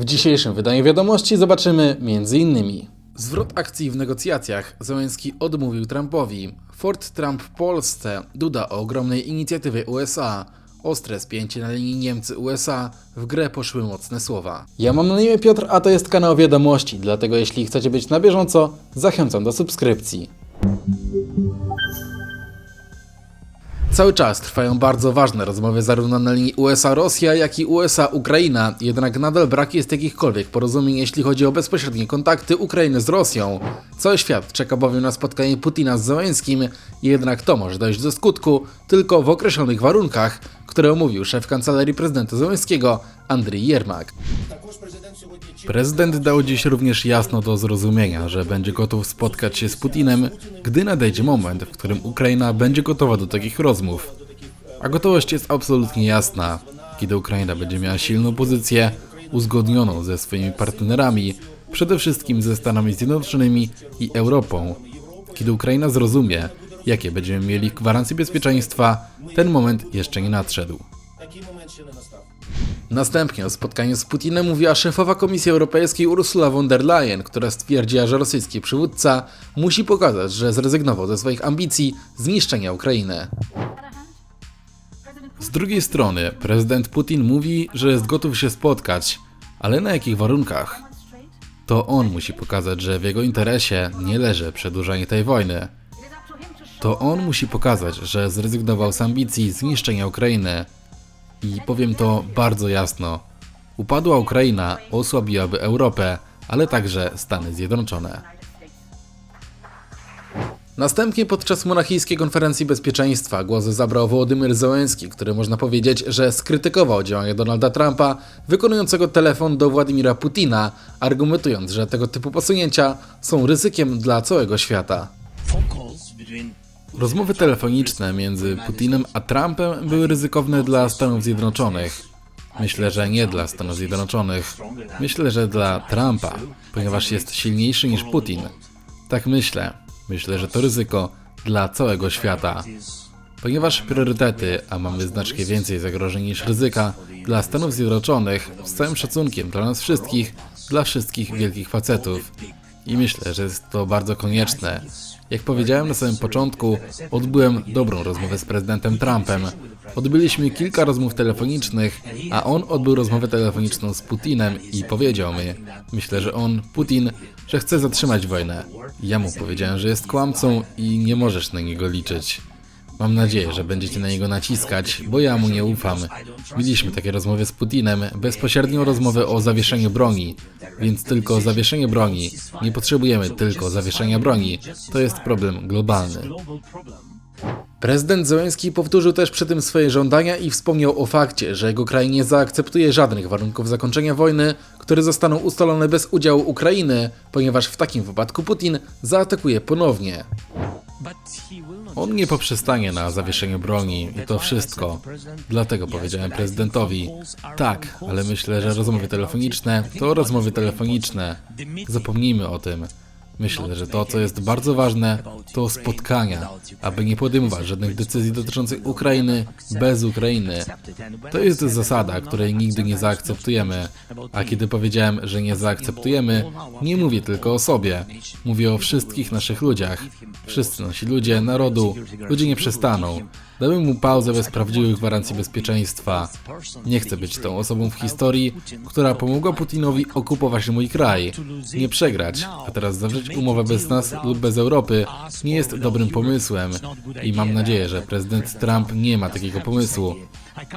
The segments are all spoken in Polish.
W dzisiejszym wydaniu wiadomości zobaczymy m.in. Zwrot akcji w negocjacjach. Zełenski odmówił Trumpowi. Fort Trump w Polsce. Duda o ogromnej inicjatywie USA. Ostre spięcie na linii Niemcy-USA. W grę poszły mocne słowa. Ja mam na imię Piotr, a to jest kanał wiadomości, dlatego jeśli chcecie być na bieżąco, zachęcam do subskrypcji. Cały czas trwają bardzo ważne rozmowy zarówno na linii USA-Rosja, jak i USA-Ukraina, jednak nadal brak jest jakichkolwiek porozumień, jeśli chodzi o bezpośrednie kontakty Ukrainy z Rosją. Cały świat czeka bowiem na spotkanie Putina z Zełenskim, jednak to może dojść do skutku tylko w określonych warunkach, które omówił szef kancelarii prezydenta Zełenskiego, Andrii Jermak. Prezydent dał dziś również jasno do zrozumienia, że będzie gotów spotkać się z Putinem, gdy nadejdzie moment, w którym Ukraina będzie gotowa do takich rozmów. A gotowość jest absolutnie jasna. Kiedy Ukraina będzie miała silną pozycję, uzgodnioną ze swoimi partnerami, przede wszystkim ze Stanami Zjednoczonymi i Europą. Kiedy Ukraina zrozumie, jakie będziemy mieli gwarancje bezpieczeństwa, ten moment jeszcze nie nadszedł. Następnie o spotkaniu z Putinem mówiła szefowa Komisji Europejskiej Ursula von der Leyen, która stwierdziła, że rosyjski przywódca musi pokazać, że zrezygnował ze swoich ambicji zniszczenia Ukrainy. Z drugiej strony, prezydent Putin mówi, że jest gotów się spotkać, ale na jakich warunkach? To on musi pokazać, że w jego interesie nie leży przedłużanie tej wojny. To on musi pokazać, że zrezygnował z ambicji zniszczenia Ukrainy. I powiem to bardzo jasno. Upadła Ukraina osłabiłaby Europę, ale także Stany Zjednoczone. Następnie podczas monachijskiej konferencji bezpieczeństwa głos zabrał Wołodymyr Zełenski, który można powiedzieć, że skrytykował działania Donalda Trumpa wykonującego telefon do Władimira Putina, argumentując, że tego typu posunięcia są ryzykiem dla całego świata. Rozmowy telefoniczne między Putinem a Trumpem były ryzykowne dla Stanów Zjednoczonych. Myślę, że nie dla Stanów Zjednoczonych. Myślę, że dla Trumpa, ponieważ jest silniejszy niż Putin. Tak myślę. Myślę, że to ryzyko dla całego świata. Ponieważ priorytety, a mamy znacznie więcej zagrożeń niż ryzyka, dla Stanów Zjednoczonych, z całym szacunkiem dla nas wszystkich, dla wszystkich wielkich facetów. I myślę, że jest to bardzo konieczne. Jak powiedziałem na samym początku, odbyłem dobrą rozmowę z prezydentem Trumpem. Odbyliśmy kilka rozmów telefonicznych, a on odbył rozmowę telefoniczną z Putinem i powiedział mi, myślę, że on, Putin, że chce zatrzymać wojnę. Ja mu powiedziałem, że jest kłamcą i nie możesz na niego liczyć. Mam nadzieję, że będziecie na niego naciskać, bo ja mu nie ufam. Mieliśmy takie rozmowy z Putinem, bezpośrednią rozmowę o zawieszeniu broni, więc tylko zawieszenie broni. Nie potrzebujemy tylko zawieszenia broni. To jest problem globalny. Prezydent Zełenski powtórzył też przy tym swoje żądania i wspomniał o fakcie, że jego kraj nie zaakceptuje żadnych warunków zakończenia wojny, które zostaną ustalone bez udziału Ukrainy, ponieważ w takim wypadku Putin zaatakuje ponownie. On nie poprzestanie na zawieszeniu broni i to wszystko. Dlatego powiedziałem prezydentowi, tak, ale myślę, że rozmowy telefoniczne to rozmowy telefoniczne. Zapomnijmy o tym. Myślę, że to, co jest bardzo ważne, to spotkania, aby nie podejmować żadnych decyzji dotyczących Ukrainy bez Ukrainy. To jest zasada, której nigdy nie zaakceptujemy. A kiedy powiedziałem, że nie zaakceptujemy, nie mówię tylko o sobie. Mówię o wszystkich naszych ludziach. Wszyscy nasi ludzie, narodu, ludzie nie przestaną. Damy mu pauzę bez prawdziwych gwarancji bezpieczeństwa. Nie chcę być tą osobą w historii, która pomogła Putinowi okupować mój kraj. Nie przegrać, a teraz zawrzeć umowę bez nas lub bez Europy nie jest dobrym pomysłem. I mam nadzieję, że prezydent Trump nie ma takiego pomysłu.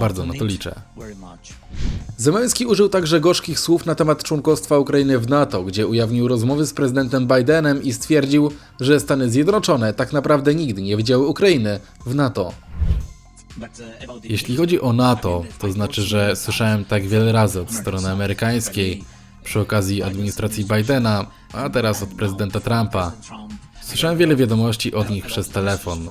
Bardzo na to liczę. Zełenski użył także gorzkich słów na temat członkostwa Ukrainy w NATO, gdzie ujawnił rozmowy z prezydentem Bidenem i stwierdził, że Stany Zjednoczone tak naprawdę nigdy nie widziały Ukrainy w NATO. Jeśli chodzi o NATO, to znaczy, że słyszałem tak wiele razy od strony amerykańskiej, przy okazji administracji Bidena, a teraz od prezydenta Trumpa. Słyszałem wiele wiadomości od nich przez telefon.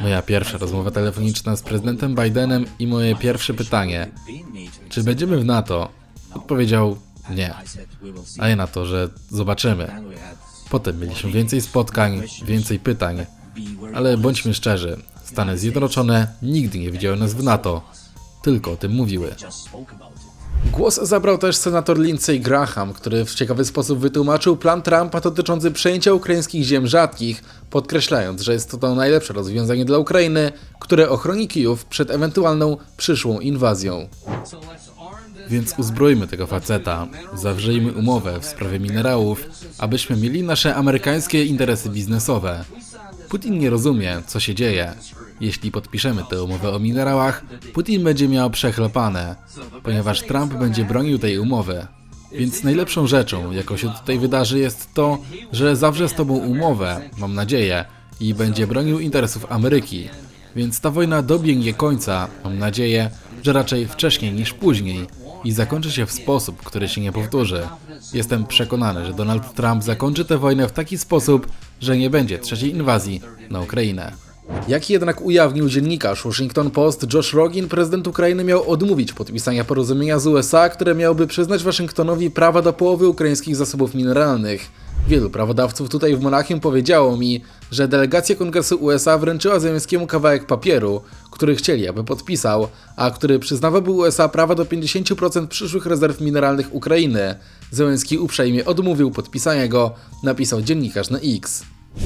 Moja pierwsza rozmowa telefoniczna z prezydentem Bidenem i moje pierwsze pytanie: czy będziemy w NATO? Odpowiedział nie. A ja na to, że zobaczymy. Potem mieliśmy więcej spotkań, więcej pytań. Ale bądźmy szczerzy, Stany Zjednoczone nigdy nie widziały nas w NATO. Tylko o tym mówiły. Głos zabrał też senator Lindsey Graham, który w ciekawy sposób wytłumaczył plan Trumpa dotyczący przejęcia ukraińskich ziem rzadkich, podkreślając, że jest to, to najlepsze rozwiązanie dla Ukrainy, które ochroni Kijów przed ewentualną przyszłą inwazją. Więc uzbrojmy tego faceta, zawrzyjmy umowę w sprawie minerałów, abyśmy mieli nasze amerykańskie interesy biznesowe. Putin nie rozumie, co się dzieje. Jeśli podpiszemy tę umowę o minerałach, Putin będzie miał przechlapane, ponieważ Trump będzie bronił tej umowy. Więc najlepszą rzeczą, jaką się tutaj wydarzy, jest to, że zawrze z tobą umowę, mam nadzieję, i będzie bronił interesów Ameryki. Więc ta wojna dobiegnie końca, mam nadzieję, że raczej wcześniej niż później i zakończy się w sposób, który się nie powtórzy. Jestem przekonany, że Donald Trump zakończy tę wojnę w taki sposób, że nie będzie trzeciej inwazji na Ukrainę. Jak jednak ujawnił dziennikarz Washington Post, Josh Rogin, prezydent Ukrainy miał odmówić podpisania porozumienia z USA, które miałoby przyznać Waszyngtonowi prawa do połowy ukraińskich zasobów mineralnych. Wielu prawodawców tutaj w Monachium powiedziało mi, że delegacja Kongresu USA wręczyła Zełenskiemu kawałek papieru, który chcieli, aby podpisał, a który przyznawałby USA prawa do 50% przyszłych rezerw mineralnych Ukrainy. Zełenski uprzejmie odmówił podpisania go, napisał dziennikarz na X.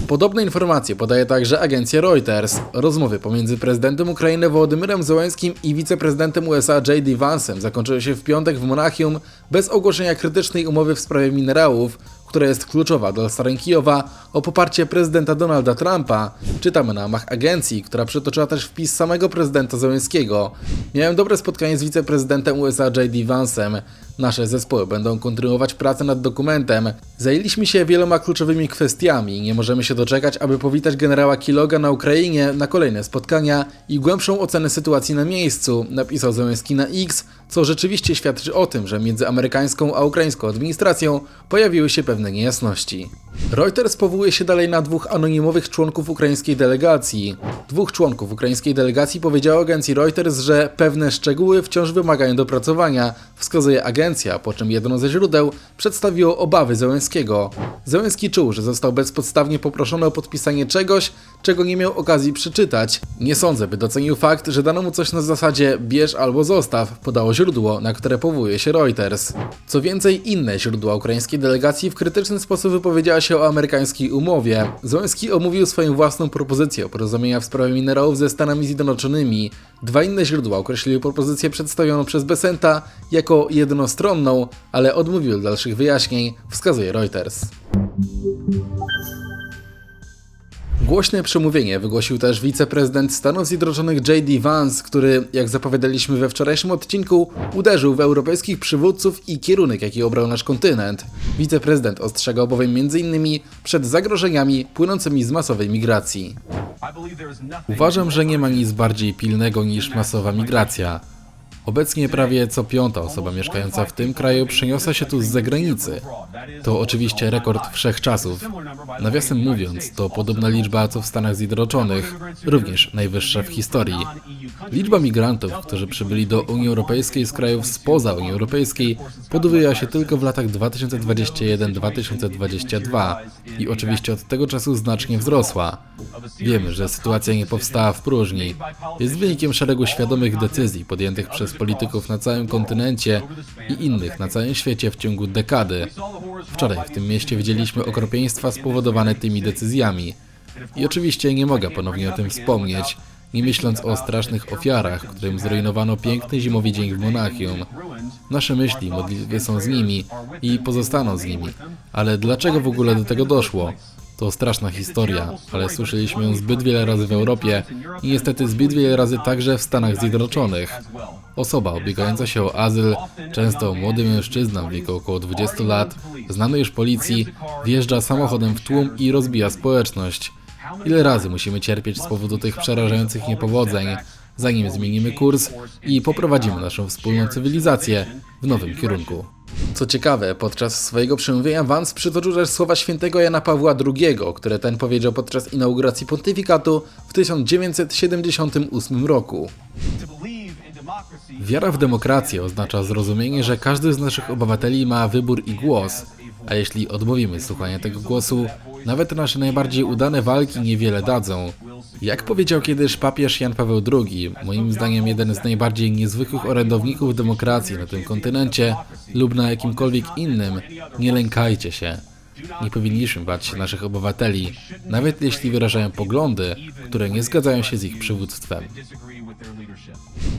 Podobne informacje podaje także agencja Reuters. Rozmowy pomiędzy prezydentem Ukrainy Wołodymyrem Zełenskim i wiceprezydentem USA J.D. Vance'em zakończyły się w piątek w Monachium bez ogłoszenia krytycznej umowy w sprawie minerałów, która jest kluczowa dla starań Kijowa o poparcie prezydenta Donalda Trumpa. Czytamy na łamach agencji, która przytoczyła też wpis samego prezydenta Zełenskiego. Miałem dobre spotkanie z wiceprezydentem USA J.D. Vance'em. Nasze zespoły będą kontynuować pracę nad dokumentem. Zajęliśmy się wieloma kluczowymi kwestiami. Nie możemy się doczekać, aby powitać generała Kiloga na Ukrainie na kolejne spotkania i głębszą ocenę sytuacji na miejscu, napisał Zełenski na X, co rzeczywiście świadczy o tym, że między amerykańską a ukraińską administracją pojawiły się pewne niejasności. Reuters powołuje się dalej na dwóch anonimowych członków ukraińskiej delegacji. Dwóch członków ukraińskiej delegacji powiedziało agencji Reuters, że pewne szczegóły wciąż wymagają dopracowania, wskazuje agencja, po czym jedno ze źródeł przedstawiło obawy Zełenskiego. Zełenski czuł, że został bezpodstawnie poproszony o podpisanie czegoś, czego nie miał okazji przeczytać. Nie sądzę, by docenił fakt, że dano mu coś na zasadzie bierz albo zostaw, podało źródło, na które powołuje się Reuters. Co więcej, inne źródła ukraińskiej delegacji w krytyczny sposób wypowiedziała się o amerykańskiej umowie. Zełenski omówił swoją własną propozycję porozumienia w sprawie minerałów ze Stanami Zjednoczonymi. Dwa inne źródła określiły propozycję przedstawioną przez Besenta jako jednostronną, ale odmówiły dalszych wyjaśnień, wskazuje Reuters. Głośne przemówienie wygłosił też wiceprezydent Stanów Zjednoczonych J.D. Vance, który, jak zapowiadaliśmy we wczorajszym odcinku, uderzył w europejskich przywódców i kierunek, jaki obrał nasz kontynent. Wiceprezydent ostrzegał bowiem m.in. przed zagrożeniami płynącymi z masowej migracji. Uważam, że nie ma nic bardziej pilnego niż masowa migracja. Obecnie prawie co piąta osoba mieszkająca w tym kraju przeniosła się tu z zagranicy. To oczywiście rekord wszechczasów. Nawiasem mówiąc, to podobna liczba co w Stanach Zjednoczonych, również najwyższa w historii. Liczba migrantów, którzy przybyli do Unii Europejskiej z krajów spoza Unii Europejskiej, podwójła się tylko w latach 2021-2022 i oczywiście od tego czasu znacznie wzrosła. Wiemy, że sytuacja nie powstała w próżni. Jest wynikiem szeregu świadomych decyzji podjętych przez polityków na całym kontynencie i innych na całym świecie w ciągu dekady. Wczoraj w tym mieście widzieliśmy okropieństwa spowodowane tymi decyzjami. I oczywiście nie mogę ponownie o tym wspomnieć, nie myśląc o strasznych ofiarach, którym zrujnowano piękny zimowy dzień w Monachium. Nasze myśli, modlitwy są z nimi i pozostaną z nimi. Ale dlaczego w ogóle do tego doszło? To straszna historia, ale słyszeliśmy ją zbyt wiele razy w Europie i niestety zbyt wiele razy także w Stanach Zjednoczonych. Osoba ubiegająca się o azyl, często młody mężczyzna w wieku około 20 lat, znany już policji, wjeżdża samochodem w tłum i rozbija społeczność. Ile razy musimy cierpieć z powodu tych przerażających niepowodzeń, zanim zmienimy kurs i poprowadzimy naszą wspólną cywilizację w nowym kierunku. Co ciekawe, podczas swojego przemówienia Vance przytoczył też słowa świętego Jana Pawła II, które ten powiedział podczas inauguracji pontyfikatu w 1978 roku. Wiara w demokrację oznacza zrozumienie, że każdy z naszych obywateli ma wybór i głos, a jeśli odmówimy słuchania tego głosu, nawet nasze najbardziej udane walki niewiele dadzą. Jak powiedział kiedyś papież Jan Paweł II, moim zdaniem jeden z najbardziej niezwykłych orędowników demokracji na tym kontynencie lub na jakimkolwiek innym, nie lękajcie się. Nie powinniśmy bać się naszych obywateli, nawet jeśli wyrażają poglądy, które nie zgadzają się z ich przywództwem.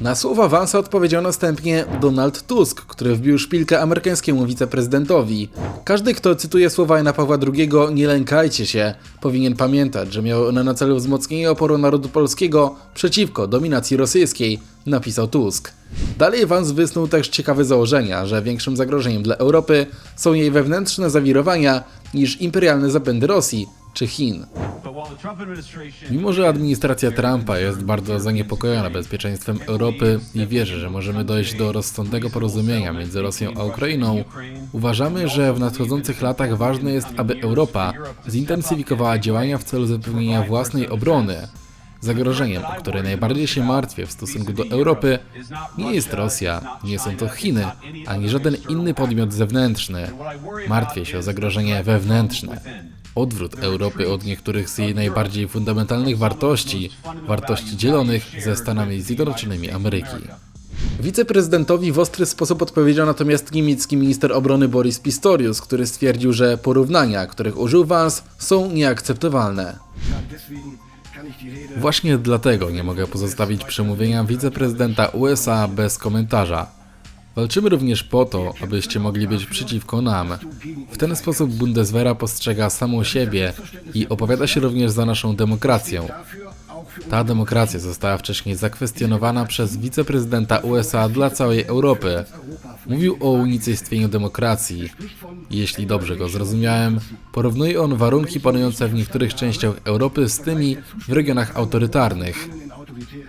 Na słowa Vansa odpowiedział następnie Donald Tusk, który wbił szpilkę amerykańskiemu wiceprezydentowi. Każdy, kto cytuje słowa Jana Pawła II, nie lękajcie się, powinien pamiętać, że miały one na celu wzmocnienie oporu narodu polskiego przeciwko dominacji rosyjskiej, napisał Tusk. Dalej Vance wysnuł też ciekawe założenia, że większym zagrożeniem dla Europy są jej wewnętrzne zawirowania niż imperialne zapędy Rosji czy Chin. Mimo, że administracja Trumpa jest bardzo zaniepokojona bezpieczeństwem Europy i wierzy, że możemy dojść do rozsądnego porozumienia między Rosją a Ukrainą, uważamy, że w nadchodzących latach ważne jest, aby Europa zintensyfikowała działania w celu zapewnienia własnej obrony. Zagrożeniem, o które najbardziej się martwię w stosunku do Europy, nie jest Rosja, nie są to Chiny, ani żaden inny podmiot zewnętrzny. Martwię się o zagrożenie wewnętrzne odwrót Europy od niektórych z jej najbardziej fundamentalnych wartości, wartości dzielonych ze Stanami Zjednoczonymi Ameryki. Wiceprezydentowi w ostry sposób odpowiedział natomiast niemiecki minister obrony Boris Pistorius, który stwierdził, że porównania, których użył Vance, są nieakceptowalne. Właśnie dlatego nie mogę pozostawić przemówienia wiceprezydenta USA bez komentarza. Walczymy również po to, abyście mogli być przeciwko nam. W ten sposób Bundeswehra postrzega samą siebie i opowiada się również za naszą demokracją. Ta demokracja została wcześniej zakwestionowana przez wiceprezydenta USA dla całej Europy. Mówił o unicestwieniu demokracji. Jeśli dobrze go zrozumiałem, porównuje on warunki panujące w niektórych częściach Europy z tymi w regionach autorytarnych.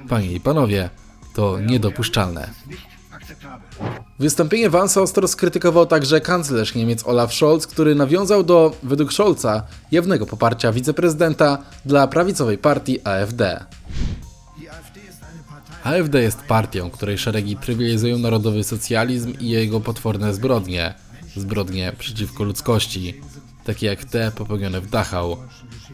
Panie i panowie, to niedopuszczalne. Wystąpienie Vansa ostro skrytykował także kanclerz Niemiec Olaf Scholz, który nawiązał do, według Scholza, jawnego poparcia wiceprezydenta dla prawicowej partii AfD. AfD jest partią, której szeregi trywializują narodowy socjalizm i jego potworne zbrodnie. Zbrodnie przeciwko ludzkości, takie jak te popełnione w Dachau.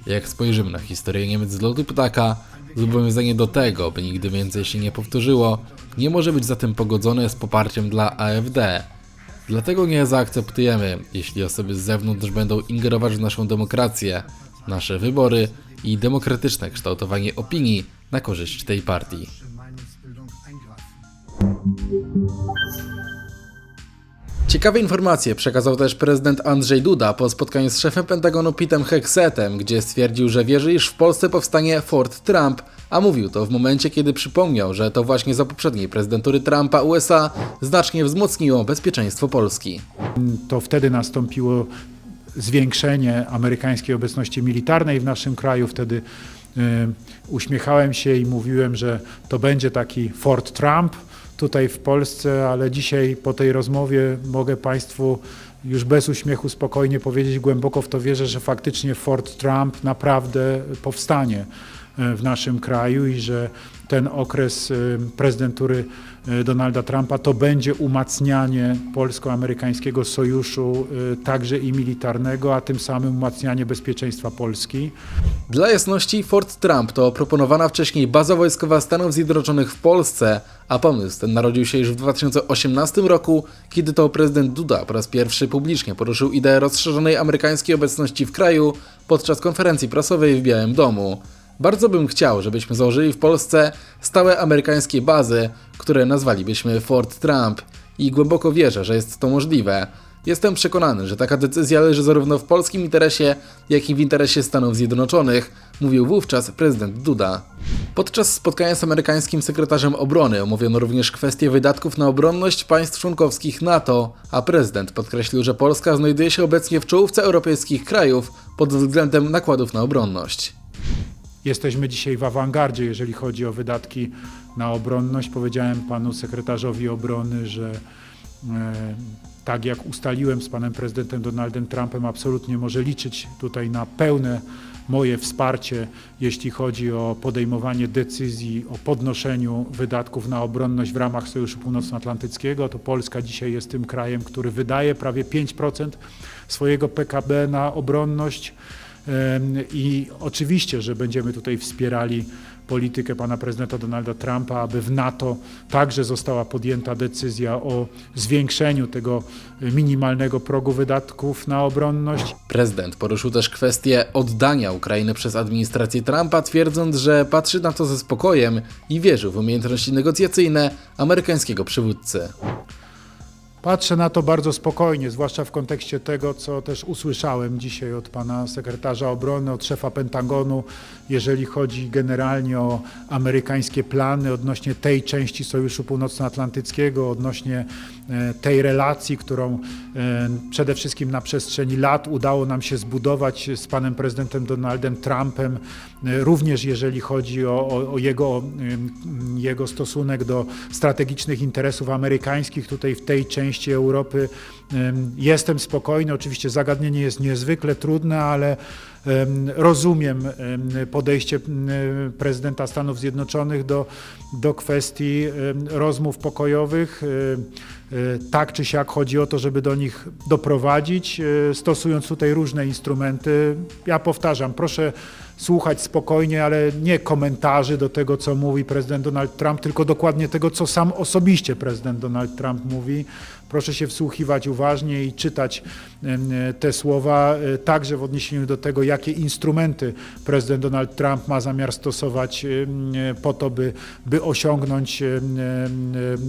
Jak spojrzymy na historię Niemiec z lotu ptaka, zobowiązanie do tego, by nigdy więcej się nie powtórzyło, nie może być zatem pogodzone z poparciem dla AfD. Dlatego nie zaakceptujemy, jeśli osoby z zewnątrz będą ingerować w naszą demokrację, nasze wybory i demokratyczne kształtowanie opinii na korzyść tej partii. Ciekawe informacje przekazał też prezydent Andrzej Duda po spotkaniu z szefem Pentagonu Pitem Hexetem, gdzie stwierdził, że wierzy, iż w Polsce powstanie Fort Trump, a mówił to w momencie, kiedy przypomniał, że to właśnie za poprzedniej prezydentury Trumpa USA znacznie wzmocniło bezpieczeństwo Polski. to wtedy nastąpiło zwiększenie amerykańskiej obecności militarnej w naszym kraju. Wtedy y, uśmiechałem się i mówiłem, że to będzie taki Fort Trump tutaj w Polsce, ale dzisiaj po tej rozmowie mogę Państwu już bez uśmiechu spokojnie powiedzieć, głęboko w to wierzę, że faktycznie Fort Trump naprawdę powstanie w naszym kraju i że ten okres y, prezydentury y, Donalda Trumpa to będzie umacnianie polsko-amerykańskiego sojuszu, także i militarnego, a tym samym umacnianie bezpieczeństwa Polski. Dla jasności, Fort Trump to proponowana wcześniej baza wojskowa Stanów Zjednoczonych w Polsce, a pomysł ten narodził się już w 2018 roku, kiedy to prezydent Duda po raz pierwszy publicznie poruszył ideę rozszerzonej amerykańskiej obecności w kraju podczas konferencji prasowej w Białym Domu. Bardzo bym chciał, żebyśmy założyli w Polsce stałe amerykańskie bazy, które nazwalibyśmy Fort Trump i głęboko wierzę, że jest to możliwe. Jestem przekonany, że taka decyzja leży zarówno w polskim interesie, jak i w interesie Stanów Zjednoczonych, mówił wówczas prezydent Duda. Podczas spotkania z amerykańskim sekretarzem obrony omówiono również kwestię wydatków na obronność państw członkowskich NATO, a prezydent podkreślił, że Polska znajduje się obecnie w czołówce europejskich krajów pod względem nakładów na obronność. Jesteśmy dzisiaj w awangardzie, jeżeli chodzi o wydatki na obronność. Powiedziałem panu sekretarzowi obrony, że e, tak jak ustaliłem z panem prezydentem Donaldem Trumpem, absolutnie może liczyć tutaj na pełne moje wsparcie, jeśli chodzi o podejmowanie decyzji o podnoszeniu wydatków na obronność w ramach Sojuszu Północnoatlantyckiego. To Polska dzisiaj jest tym krajem, który wydaje prawie 5% swojego PKB na obronność. I oczywiście, że będziemy tutaj wspierali politykę pana prezydenta Donalda Trumpa, aby w NATO także została podjęta decyzja o zwiększeniu tego minimalnego progu wydatków na obronność. Prezydent poruszył też kwestię oddania Ukrainy przez administrację Trumpa, twierdząc, że patrzy na to ze spokojem i wierzył w umiejętności negocjacyjne amerykańskiego przywódcy. Patrzę na to bardzo spokojnie, zwłaszcza w kontekście tego, co też usłyszałem dzisiaj od pana sekretarza obrony, od szefa Pentagonu, jeżeli chodzi generalnie o amerykańskie plany odnośnie tej części Sojuszu Północnoatlantyckiego, odnośnie tej relacji, którą e, przede wszystkim na przestrzeni lat udało nam się zbudować z panem prezydentem Donaldem Trumpem, e, również jeżeli chodzi o, o, o jego, jego stosunek do strategicznych interesów amerykańskich tutaj w tej części Europy. Em, Jestem spokojny, oczywiście zagadnienie jest niezwykle trudne, ale em, rozumiem em, podejście prezydenta Stanów Zjednoczonych do, do kwestii rozmów pokojowych. E, e, Tak czy siak chodzi o to, żeby do nich doprowadzić, e, stosując tutaj różne instrumenty. Ja powtarzam, proszę słuchać spokojnie, ale nie komentarzy do tego, co mówi prezydent Donald Trump, tylko dokładnie tego, co sam osobiście prezydent Donald Trump mówi. Proszę się wsłuchiwać uważnie i czytać te słowa, e, także w odniesieniu do tego, jakie instrumenty prezydent Donald Trump ma zamiar stosować po to, by, by osiągnąć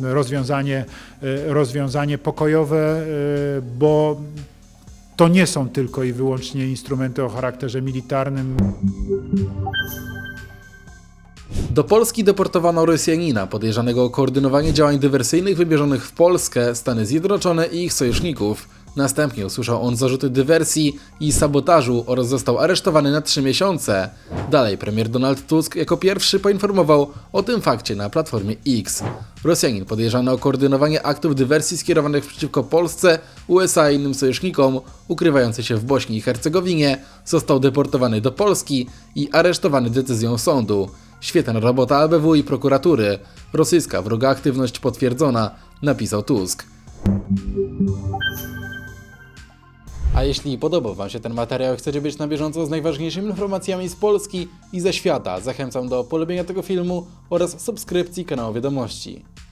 rozwiązanie, e, rozwiązanie pokojowe, e, bo to nie są tylko i wyłącznie instrumenty o charakterze militarnym. Do Polski deportowano Rosjanina podejrzanego o koordynowanie działań dywersyjnych wymierzonych w Polskę, Stany Zjednoczone i ich sojuszników. Następnie usłyszał on zarzuty dywersji i sabotażu oraz został aresztowany na 3 miesiące. Dalej premier Donald Tusk jako pierwszy poinformował o tym fakcie na platformie X. Rosjanin podejrzany o koordynowanie aktów dywersji skierowanych przeciwko Polsce, USA i innym sojusznikom, ukrywający się w Bośni i Hercegowinie, został deportowany do Polski i aresztowany decyzją sądu. Świetna robota ABW i prokuratury. Rosyjska wroga aktywność potwierdzona, napisał Tusk. A jeśli podobał Wam się ten materiał i chcecie być na bieżąco z najważniejszymi informacjami z Polski i ze świata, zachęcam do polubienia tego filmu oraz subskrypcji kanału Wiadomości.